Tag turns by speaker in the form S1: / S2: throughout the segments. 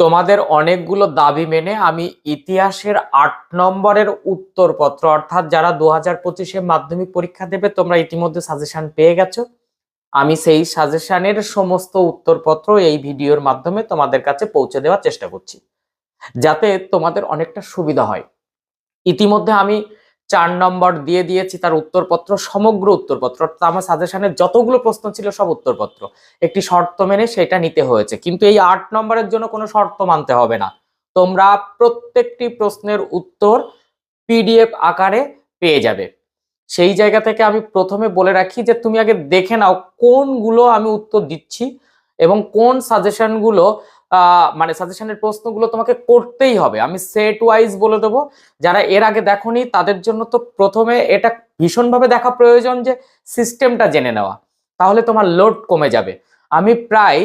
S1: তোমাদের অনেকগুলো দাবি মেনে আমি ইতিহাসের আট নম্বরের উত্তরপত্র, অর্থাৎ যারা দু হাজার পঁচিশে মাধ্যমিক পরীক্ষা দেবে, তোমরা ইতিমধ্যে সাজেশন পেয়ে গেছো। আমি সেই সাজেশনের সমস্ত উত্তরপত্র এই ভিডিওর মাধ্যমে তোমাদের কাছে পৌঁছে দেওয়ার চেষ্টা করছি, যাতে তোমাদের অনেকটা সুবিধা হয়। ইতিমধ্যে আমি চার নম্বর দিয়ে দিয়েছি তার উত্তরপত্র, সমগ্র উত্তরপত্র। আমার সাজেশনের যতগুলো প্রশ্ন ছিল সব উত্তরপত্র। একটি শর্ত মেনে সেটা নিতে হয়েছে। কিন্তু এই আট নম্বরের জন্য কোনো শর্ত মানতে হবে না। তোমরা প্রত্যেকটি প্রশ্নের উত্তর পিডিএফ আকারে পেয়ে যাবে। সেই জায়গা থেকে আমি প্রথমে বলে রাখি যে তুমি আগে দেখে নাও কোনগুলো আমি উত্তর দিচ্ছি এবং কোন সাজেশনগুলো মানে সাজেশনের প্রশ্নগুলো তোমাকে করতেই হবে। আমি সেট ওয়াইজ বলে দেবো, যারা এর আগে দেখোনি, তাদের জন্য তো প্রথমে এটা ভীষণভাবে দেখা প্রয়োজন যে সিস্টেমটা জেনে নেওয়া, তাহলে তোমার লোড কমে যাবে। আমি প্রায়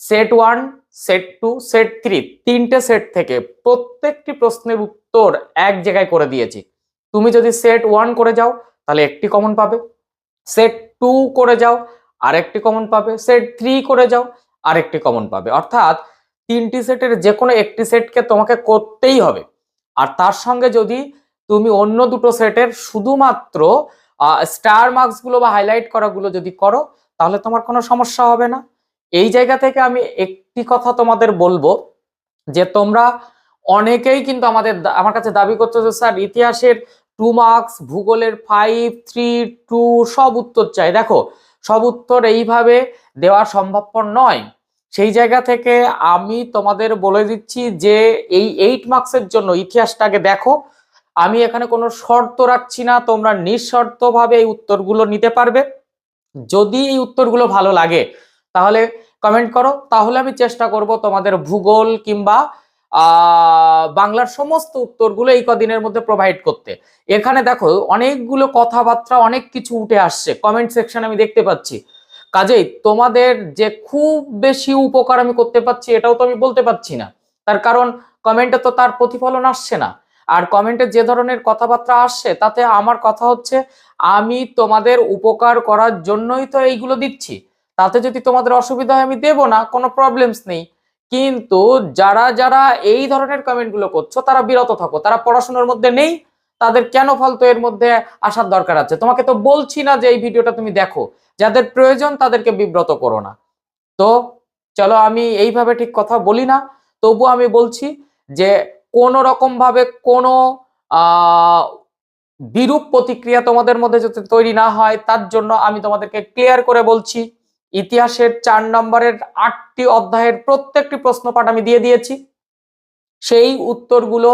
S1: set one set two set three তিনটে সেট থেকে প্রত্যেকটি প্রশ্নের উত্তর এক জায়গায় করে দিয়েছি। তুমি যদি সেট ওয়ান করে যাও, তাহলে একটি কমন পাবে। সেট টু করে যাও, আরেকটি কমন পাবে। সেট থ্রি করে যাও আরেকটি কমন পাবে। অর্থাৎ তিনটি সেটের যে কোনো একটি সেটকে তোমাকে করতেই হবে। আর তার সঙ্গে যদি তুমি অন্য দুটো সেটের শুধুমাত্র স্টার মার্কসগুলো বা হাইলাইট করাগুলো যদি করো, তাহলে তোমার কোনো সমস্যা হবে না। এই জায়গা থেকে আমি একটি কথা তোমাদের বলব, যে তোমরা অনেকেই কিন্তু আমাদের আমার কাছে দাবি করছ যে, স্যার, ইতিহাসের টু মার্কস ভূগোলের ফাইভ থ্রি টু সব উত্তর চাই। দেখো সব উত্তর এইভাবে দেওয়া সম্ভবপর নয়। সেই জায়গা থেকে আমি তোমাদের বলে দিচ্ছি যে এই এইট মার্কসের জন্য ইতিহাসটাকে দেখো। আমি এখানে কোনো শর্ত রাখছি না, তোমরা নিঃশর্তভাবে এই উত্তরগুলো নিতে পারবে। যদি এই উত্তরগুলো ভালো লাগে, তাহলে কমেন্ট করো। তাহলে আমি চেষ্টা করব তোমাদের ভূগোল কিংবা বাংলার সমস্ত উত্তরগুলো এই কদিনের মধ্যে প্রোভাইড করতে। এখানে দেখো, অনেকগুলো কথাবার্তা, অনেক কিছু উঠে আসছে। কমেন্ট সেকশন আমি দেখতে পাচ্ছি। কাজেই তোমাদের যে খুব বেশি উপকার আমি করতে পারছি, এটাও তো আমি বলতে পারছি না। তার কারণ কমেন্টে তো তার প্রতিফলন আসছে না। আর কমেন্টে যে ধরনের কথাবার্তা আসছে, তাতে আমার কথা হচ্ছে, আমি তোমাদের উপকার করার জন্যই তো এইগুলো দিচ্ছি। তাতে যদি তোমাদের অসুবিধা হয়, আমি দেবো না, কোনো প্রবলেমস নেই। কিন্তু যারা যারা এই ধরনের কমেন্টগুলো করছ, তারা বিরত থাকো, তারা পড়াশোনার মধ্যে নেই, তাদের কেন ফালতু এর মধ্যে আসার দরকার আছে? তোমাকে তো বলছি না যে এই ভিডিওটা তুমি দেখো, যাদের প্রয়োজন তাদেরকে বিব্রত করো না। তো চলো আমি এইভাবে ঠিক কথা বলি না, তবু আমি বলছি যে কোনো রকম ভাবে কোনো বিরূপ প্রতিক্রিয়া তোমাদের মধ্যে যাতে তৈরি না হয়, তার জন্য আমি তোমাদেরকে ক্লিয়ার করে বলছি। ইতিহাসের চার নম্বরের আটটি অধ্যায়ের প্রত্যেকটি প্রশ্নপাঠ আমি দিয়ে দিয়েছি। সেই উত্তরগুলো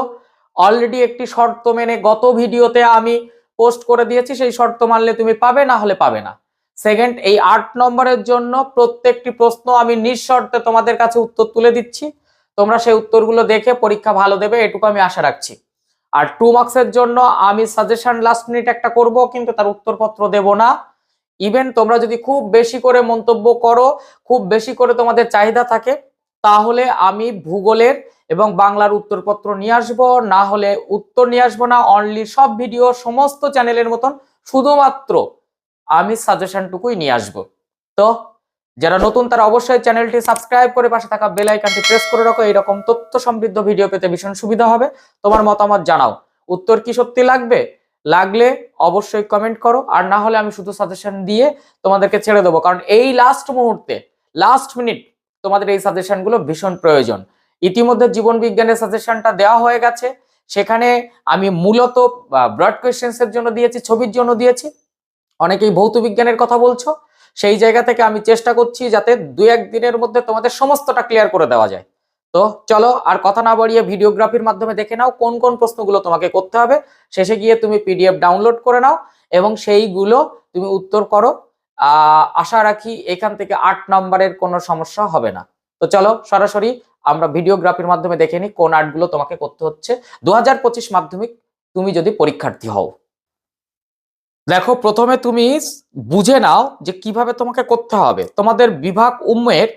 S1: অলরেডি একটি শর্ত মেনে গত ভিডিওতে আমি পোস্ট করে দিয়েছি, সেই শর্ত মানলে তুমি পাবে, না হলে পাবে না। সেকেন্ড এই আট নম্বরের জন্য প্রত্যেকটি প্রশ্ন আমি নিঃশর্তে তোমাদের কাছে উত্তর তুলে দিচ্ছি। তোমরা সেই উত্তরগুলো দেখে পরীক্ষা ভালো দেবে, এটুকু আমি আশা রাখছি। আর টু মার্কসের জন্য আমি সাজেশন লাস্ট মিনিট একটা করব, কিন্তু তার উত্তরপত্র দেব না। ইভেন তোমরা যদি খুব বেশি করে মন্তব্য করো, খুব বেশি করে তোমাদের চাহিদা থাকে, তাহলে আমি ভূগোলের এবং বাংলার উত্তরপত্র নিয়ে আসব। না হলে উত্তর নিয়ে আসব না অনলি সব ভিডিও সমস্ত চ্যানেলের মতন শুধুমাত্র আমি সাজেশনটুকুই নিয়ে আসব। তো, যারা নতুন তারা অবশ্যই চ্যানেলটি সাবস্ক্রাইব করে পাশে থাকা বেল আইকনটি প্রেস করে রাখো। এরকম তথ্য সমৃদ্ধ ভিডিও পেতে ভীষণ সুবিধা হবে। তোমার মতামত জানাও। উত্তর কি সত্যি লাগবে? লাগলে অবশ্যই কমেন্ট করো, আর না হলে আমি শুধু সাজেশন দিয়ে তোমাদেরকে ছেড়ে দেবো। কারণ এই লাস্ট মুহূর্তে লাস্ট মিনিট তোমাদের এই সাজেশনগুলো ভীষণ প্রয়োজন। ইতিমধ্যে জীবন বিজ্ঞানের সাজেশনটা দেওয়া হয়ে গেছে। সেখানে আমি মূলত ব্রড কোয়েশ্চেন্স এর জন্য দিয়েছি, ছবির জন্য দিয়েছি। অনেকেই ভৌত বিজ্ঞানের কথা বলছো। সেই জায়গা থেকে আমি চেষ্টা করছি যাতে দু এক দিনের মধ্যে তোমাদের সমস্তটা ক্লিয়ার করে দেওয়া যায়। তো চলো আর কথা না বাড়িয়ে ভিডিওগ্রাফির মাধ্যমে দেখে নাও কোন কোন প্রশ্নগুলো তোমাকে করতে হবে। শেষে গিয়ে তুমি পিডিএফ ডাউনলোড করে নাও এবং সেইগুলো তুমি উত্তর করো। আশা রাখি এখান থেকে আট নম্বরের কোনো সমস্যা হবে না। তো চলো সরাসরি আমরা ভিডিওগ্রাফির মাধ্যমে দেখে নিই কোন আর্টগুলো তোমাকে করতে হচ্ছে। দু হাজার পঁচিশ মাধ্যমিক তুমি যদি পরীক্ষার্থী হও, দেখো প্রথমে তুমি বুঝে নাও যে কীভাবে তোমাকে করতে হবে। তোমাদের বিভাগ উম্মের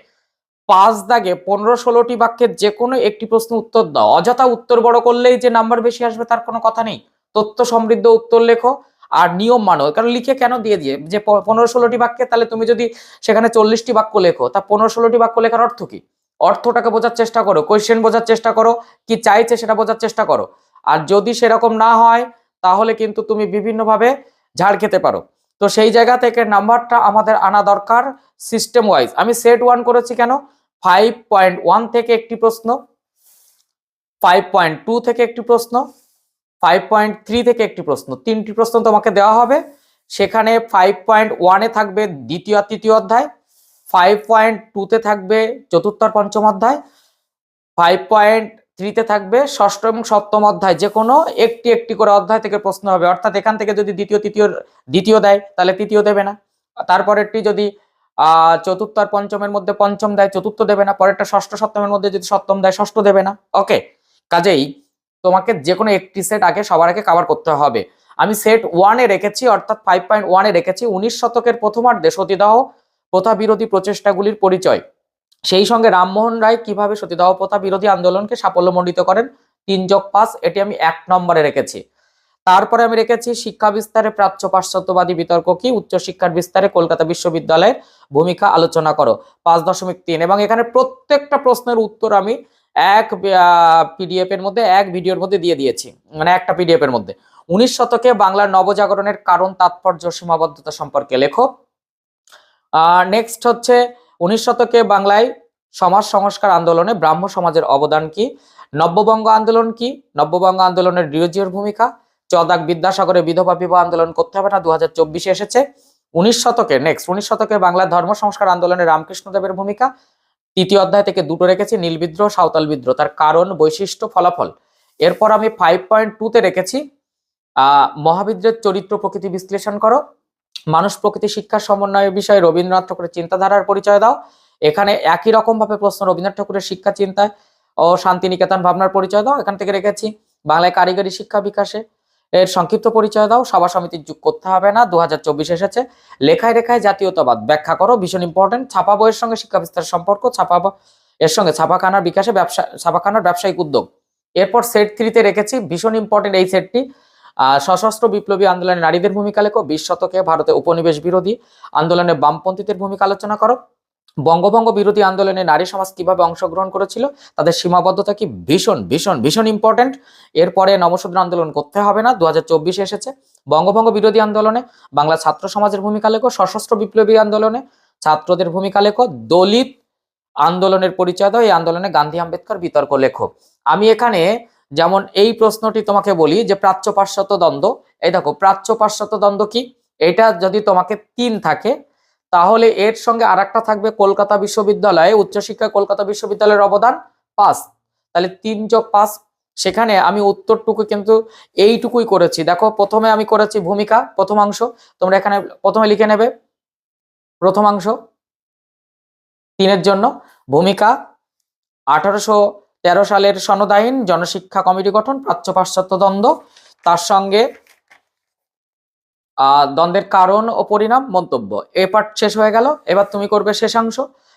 S1: পাঁচ দাগে পনেরো ষোলোটি বাক্যের যে কোনো একটি প্রশ্ন উত্তর দাও। অযথা উত্তর বড় করলেই যে নাম্বার বেশি আসবে তার কোনো কথা নেই। তথ্য সমৃদ্ধ উত্তর লেখো আর নিয়ম মানো। কারণ লিখে কেন দিয়ে দিয়ে? যে পনেরো ষোলোটি বাক্যে তাহলে তুমি যদি সেখানে চল্লিশটি বাক্য লেখো, তা পনেরো ষোলোটি বাক্য লেখার অর্থ কি? অর্থটাকে বোঝার চেষ্টা করো কোয়েশ্চেন বোঝার চেষ্টা করো, কি চাইছে সেটা বোঝার চেষ্টা করো। আর যদি সেরকম না হয়, তাহলে কিন্তু তুমি বিভিন্নভাবে ঝাড় খেতে পারো। তো সেই জায়গা থেকে নাম্বারটা আমাদের আনা দরকার সিস্টেম ওয়াইজ আমি সেট ওয়ান করেছি কেন? ফাইভ পয়েন্ট ওয়ান থেকে একটি প্রশ্ন ফাইভ পয়েন্ট টু থেকে একটি প্রশ্ন ফাইভ পয়েন্ট থ্রি থেকে একটি প্রশ্ন, তিনটি প্রশ্ন তোমাকে দেওয়া হবে। সেখানে ফাইভ পয়েন্ট ওয়ানে থাকবে দ্বিতীয় তৃতীয় অধ্যায় ফাইভ পয়েন্ট টুতে থাকবে চতুর্থ পঞ্চম অধ্যায় ফাইভ পয়েন্ট থ্রিতে থাকবে ষষ্ঠ এবং সপ্তম অধ্যায় যে কোনো একটি একটি করে অধ্যায় থেকে প্রশ্ন হবে। অর্থাৎ এখান থেকে যদি দ্বিতীয়, তৃতীয়, দ্বিতীয় দেয়, তাহলে তৃতীয় দেবে না। তারপরেরটি যদি চতুর্থ আর পঞ্চমের মধ্যে পঞ্চম দেয়, চতুর্থ দেবে না, পরেরটা ষষ্ঠ, সপ্তমের মধ্যে যদি সপ্তম দেয়, ষষ্ঠ দেবে না। ওকে, কাজেই তোমাকে যে কোনো একটি সেট আগে, সবার আগে কভার করতে হবে। আমি সেট ওয়ানে রেখেছি, অর্থাৎ ফাইভ পয়েন্ট ওয়ানে রেখেছি, উনিশ শতকের প্রথমার্ধে সতীদাহ প্রথা বিরোধী প্রচেষ্টাগুলির পরিচয়। সেই সঙ্গে রামমোহন রায় কীভাবে সতীদাহ প্রথা বিরোধী আন্দোলনকে সাফল্যমণ্ডিত করেন, তিন যোগ পাঁচ, এটি আমি এক নম্বরে রেখেছি। তারপরে আমি রেখেছি শিক্ষা বিস্তারে প্রাচ্য পাশ্চাত্যবাদী বিতর্ক কি? উচ্চশিক্ষার বিস্তারে কলকাতা বিশ্ববিদ্যালয়ের ভূমিকা আলোচনা করো। পাঁচ দশমিক তিন এবং এখানে প্রত্যেকটা প্রশ্নের উত্তর আমি এক পিডিএফ এর মধ্যে, এক ভিডিওর মধ্যে দিয়ে দিয়েছি। মানে একটা পিডিএফ এর মধ্যে। উনিশ শতকে বাংলার নবজাগরণের কারণ, তাৎপর্য, সীমাবদ্ধতা সম্পর্কে লেখো। নেক্সট হচ্ছে, উনিশ শতকে বাংলায় সমাজ সংস্কার আন্দোলনে ব্রাহ্ম সমাজের অবদান কি? নব্যবঙ্গ আন্দোলন কি? নব্যবঙ্গ আন্দোলনের ডিওজিওর ভূমিকা? চদাক বিদ্যাসাগরের বিধবা বিবাহ আন্দোলন করতে হবে না দু হাজার এসেছে। উনিশ শতকে নেক্সট উনিশ শতকে বাংলার ধর্ম সংস্কার আন্দোলনে রামকৃষ্ণদেবের ভূমিকা। তৃতীয় অধ্যায় থেকে দুটো রেখেছি, নীল বিদ্রোহ, সাঁওতাল বিদ্রোহ, তার কারণ, বৈশিষ্ট্য, ফলাফল। এরপর আমি ফাইভ পয়েন্ট টুতে রেখেছি মহাবিদ্রের চরিত্র প্রকৃতি বিশ্লেষণ করো। মানুষ প্রকৃতি শিক্ষার সমন্বয়ের বিষয়ে রবীন্দ্রনাথ ঠাকুরের চিন্তাধারার পরিচয় দাও। এখানে একই রকম ভাবে প্রশ্ন রবীন্দ্রনাথ ঠাকুরের শিক্ষা চিন্তায় ও শান্তিনিকেতন ভাবনার পরিচয় দাও। এখান থেকে রেখেছি, বাংলায় কারিগরি শিক্ষা বিকাশে। এর সংক্ষিপ্ত পরিচয় দাও, সভা সমিতির যুগ করতে হবে না দু হাজার চব্বিশ এসেছে। লেখায় রেখায় জাতীয়তাবাদ ব্যাখ্যা করো, ভীষণ ইম্পর্টেন্ট ছাপা বইয়ের সঙ্গে শিক্ষা বিস্তারের সম্পর্ক, ছাপা এর সঙ্গে ছাপাখানার বিকাশে ব্যবসা, ছাপাখানার ব্যবসায়িক উদ্যোগ। এরপর সেট থ্রিতে রেখেছি, ভীষণ ইম্পর্টেন্ট এই সেটটি সশস্ত্র বিপ্লবী আন্দোলনে নারীদের ভূমিকা লেখো, বিশ শতকে ভারতে উপনিবেশ বিরোধী আন্দোলনে বামপন্থীদের ভূমিকা আলোচনা করো। বঙ্গভঙ্গ বিরোধী আন্দোলনে নারী সমাজ কীভাবে অংশগ্রহণ করেছিল, তাদের সীমাবদ্ধতা কি ভীষণ ভীষণ ভীষণ ইম্পর্টেন্ট এরপরে নবশূদ্র আন্দোলন করতে হবে না দু হাজার এসেছে। বঙ্গভঙ্গ বিরোধী আন্দোলনে বাংলা ছাত্র সমাজের ভূমিকা লেখো, সশস্ত্র বিপ্লবী আন্দোলনে ছাত্রদের ভূমিকা লেখো, দলিত আন্দোলনের পরিচয় দাও এই আন্দোলনে গান্ধী আম্বেদকর বিতর্ক লেখো। আমি এখানে যেমন এই প্রশ্নটি তোমাকে বলি যে প্রাচ্য পাশ্চাত্য দ্বন্দ্ব, এই দেখো, প্রাচ্য পাশ্চাত্য দ্বন্দ্ব কি? এটা যদি তোমাকে তিন থাকে তাহলে এর সঙ্গে আর থাকবে কলকাতা বিশ্ববিদ্যালয়ে, উচ্চশিক্ষা কলকাতা বিশ্ববিদ্যালয়ের অবদান পাঁচ। তাহলে তিন যোগ পাঁচ, সেখানে আমি উত্তরটুকু কিন্তু এইটুকুই করেছি। দেখো, প্রথমে আমি করেছি ভূমিকা, প্রথমাংশ। তোমরা এখানে প্রথমে লিখে নেবে। প্রথমাংশ, তিনের জন্য ভূমিকা, আঠারোশো তেরো সালের সনদ জনশিক্ষা কমিটি গঠন প্রাচ্য পাশ্চাত্য দ্বন্দ্ব। তার সঙ্গে দ্বন্দ্বের কারণ ও পরিণাম মন্তব্য। এ পার্ট শেষ হয়ে গেল। এবার তুমি করবে শেষাংশ।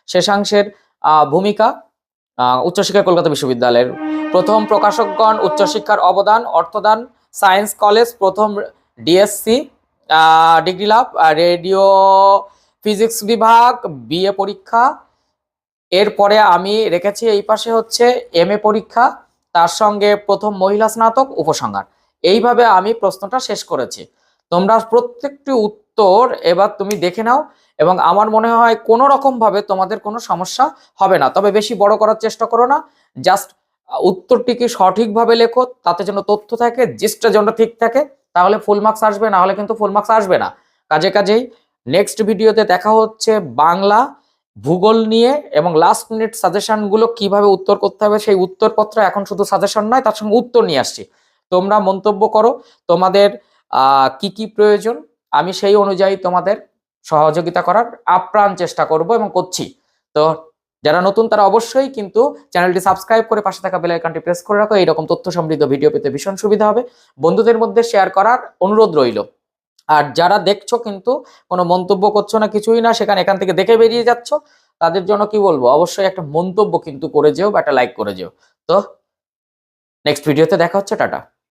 S1: শেষাংশের ভূমিকা উচ্চশিক্ষা কলকাতা বিশ্ববিদ্যালয়ের। প্রথম প্রকাশকগণ উচ্চশিক্ষার অবদান, অর্থদান, সায়েন্স কলেজ, প্রথম ডিএসসি ডিগ্রি লাভ রেডিও, ফিজিক্স বিভাগ, বিএ পরীক্ষা। এরপরে আমি রেখেছি এই পাশে হচ্ছে এম এ পরীক্ষা, তার সঙ্গে প্রথম মহিলা স্নাতক, উপসংহার। এইভাবে আমি প্রশ্নটা শেষ করেছি। তোমরা প্রত্যেকটি উত্তর এবার তুমি দেখে নাও এবং আমার মনে হয় কোনো রকম ভাবে তোমাদের কোনো সমস্যা হবে না। তবে বেশি বড় করার চেষ্টা করো না। জাস্ট উত্তরটিকে সঠিকভাবে লেখো, তাতে যেন তথ্য থাকে জিসটা যেন ঠিক থাকে, তাহলে ফুল মার্কস আসবে, না হলে কিন্তু ফুল মার্কস আসবে না। কাজে কাজেই নেক্সট ভিডিওতে দেখা হচ্ছে বাংলা, ভূগোল নিয়ে এবং লাস্ট মিনিট সাজেশনগুলো কীভাবে উত্তর করতে হবে, সেই উত্তরপত্র এখন শুধু সাজেশন নয়, তার সঙ্গে উত্তর নিয়ে আসছি। তোমরা মন্তব্য করো। তোমাদের কি কি প্রয়োজন? আমি সেই অনুযায়ী তোমাদের সহযোগিতা করার আপ্রাণ চেষ্টা করব এবং করছি। তো যারা নতুন তারা অবশ্যই কিন্তু চ্যানেলটি সাবস্ক্রাইব করে পাশে থাকা বেল আইকনটি প্রেস করে রাখো। এইরকম তথ্য সমৃদ্ধ ভিডিও পেতে ভীষণ সুবিধা হবে। বন্ধুদের মধ্যে শেয়ার করার অনুরোধ রইল। আর যারা দেখছ কিন্তু কোনো মন্তব্য করছ না, কিছুই না, সেখানে এখান থেকে দেখে বেরিয়ে যাচ্ছ, তাদের জন্য কি বলব? অবশ্যই একটা মন্তব্য কিন্তু করে যেও বা একটা লাইক করে যেও। তো নেক্সট ভিডিওতে দেখা হচ্ছে, টাটা।